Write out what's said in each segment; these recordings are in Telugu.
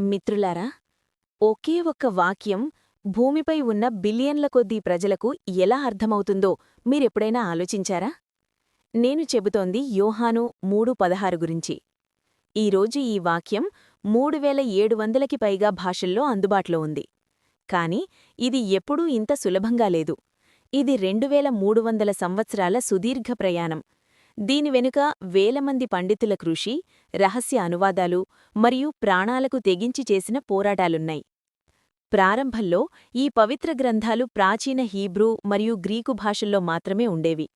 మిత్రులారా ఒకే ఒక్క వాక్యం భూమిపై ఉన్న బిలియన్ల కొద్దీ ప్రజలకు ఎలా అర్థమవుతుందో మీరెప్పుడైనా ఆలోచించారా? నేను చెబుతోంది యోహాను మూడు పదహారు గురించి. ఈరోజు ఈ వాక్యం మూడు వేల ఏడు వందలకి పైగా భాషల్లో అందుబాటులో ఉంది. కాని ఇది ఎప్పుడూ ఇంత సులభంగా లేదు. ఇది రెండు వేల మూడు వందల సంవత్సరాల సుదీర్ఘ ప్రయాణం. దీని వెనుక వేలమంది పండితుల కృషి రహస్య అనువాదాలు మరియు ప్రాణాలకు తెగించి చేసిన పోరాటాలున్నాయి. ప్రారంభంలో ఈ పవిత్ర గ్రంథాలు ప్రాచీన హీబ్రూ మరియు గ్రీకు భాషల్లో మాత్రమే ఉండేవి.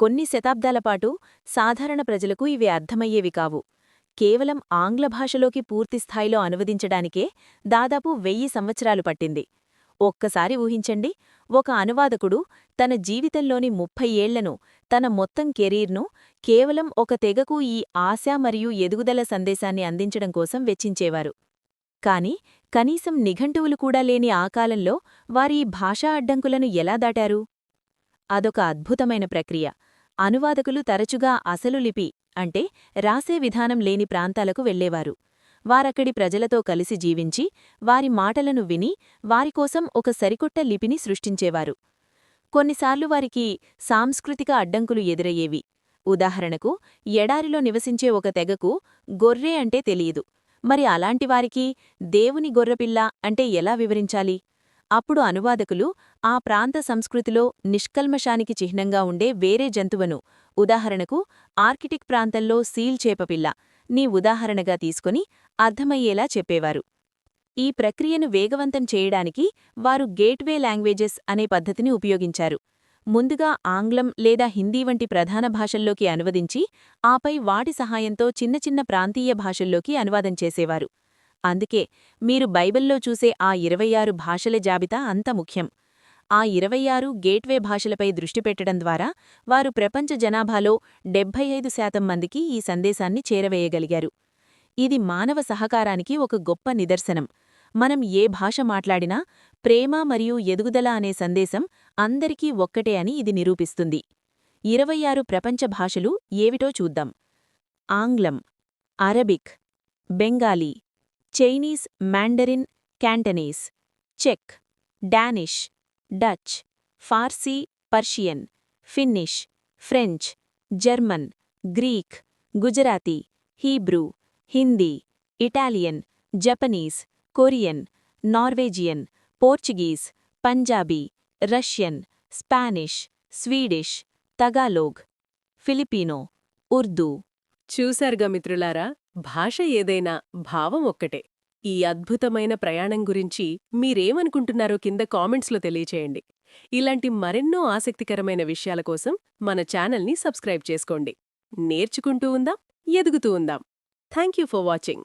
కొన్ని శతాబ్దాలపాటు సాధారణ ప్రజలకు ఇవి అర్థమయ్యేవి కావు. కేవలం ఆంగ్ల భాషలోకి పూర్తిస్థాయిలో అనువదించడానికే దాదాపు వెయ్యి సంవత్సరాలు పట్టింది. ఒక్కసారి ఊహించండి ఒక అనువాదకుడు తన జీవితంలోని ముప్పై ఏళ్ళను తన మొత్తం కెరీర్ను కేవలం ఒక తెగకు ఈ ఆశ మరియు ఎదుగుదల సందేశాన్ని అందించడం కోసం వెచ్చించేవారు. కాని కనీసం నిఘంటువులు కూడా లేని ఆ కాలంలో వారి ఈ భాషా అడ్డంకులను ఎలా దాటారు? అదొక అద్భుతమైన ప్రక్రియ. అనువాదకులు తరచుగా అసలు లిపి అంటే రాసే విధానం లేని ప్రాంతాలకు వెళ్ళేవారు వారక్కడి ప్రజలతో కలిసి జీవించి వారి మాటలను విని వారికోసం ఒక సరికొట్ట లిపిని సృష్టించేవారు. కొన్నిసార్లు వారికి సాంస్కృతిక అడ్డంకులు ఎదురయ్యేవి. ఉదాహరణకు ఎడారిలో నివసించే ఒక తెగకు గొర్రె అంటే తెలియదు. మరి అలాంటివారికి దేవుని గొర్రెపిల్ల అంటే ఎలా వివరించాలి? అప్పుడు అనువాదకులు ఆ ప్రాంత సంస్కృతిలో నిష్కల్మషానికి చిహ్నంగా ఉండే వేరే జంతువును ఉదాహరణకు ఆర్కిటిక్ ప్రాంతంలో సీల్ చేపపిల్ల నీ ఉదాహరణగా తీసుకుని అర్థమయ్యేలా చెప్పేవారు. ఈ ప్రక్రియను వేగవంతం చేయడానికి వారు గేట్వే లాంగ్వేజెస్ అనే పద్ధతిని ఉపయోగించారు. ముందుగా ఆంగ్లం లేదా హిందీ వంటి ప్రధాన భాషల్లోకి అనువదించి ఆపై వాటి సహాయంతో చిన్న చిన్న ప్రాంతీయ భాషల్లోకి అనువాదం చేసేవారు. అందుకే మీరు బైబిల్లో చూసే ఆ ఇరవై ఆరు భాషల జాబితా అంత ముఖ్యం. ఆ ఇరవై ఆరు గేట్వే భాషలపై దృష్టి పెట్టడం ద్వారా వారు ప్రపంచ జనాభాలో డెబ్బై ఐదు శాతం మందికి ఈ సందేశాన్ని చేరవేయగలిగారు. ఇది మానవ సహకారానికి ఒక గొప్ప నిదర్శనం. మనం ఏ భాష మాట్లాడినా ప్రేమ మరియు ఎదుగుదల అనే సందేశం అందరికీ ఒక్కటే అని ఇది నిరూపిస్తుంది. ఇరవై ఆరు ప్రపంచ భాషలు ఏవిటో చూద్దాం. ఆంగ్లం Arabic Bengali Chinese Mandarin Cantonese check Danish Dutch Farsi Persian Finnish French German Greek Gujarati Hebrew Hindi Italian Japanese Korean Norwegian Portuguese Punjabi Russian Spanish Swedish Tagalog Filipino Urdu. చూశారుగా మిత్రులారా భాష ఏదైనా భావం ఒక్కటే. ఈ అద్భుతమైన ప్రయాణం గురించి మీరేమనుకుంటున్నారో కింద కామెంట్స్లో తెలియచేయండి. ఇలాంటి మరెన్నో ఆసక్తికరమైన విషయాల కోసం మన ఛానల్ని సబ్స్క్రైబ్ చేసుకోండి. నేర్చుకుంటూ ఉందాం ఎదుగుతూ ఉందాం. Thank you for watching.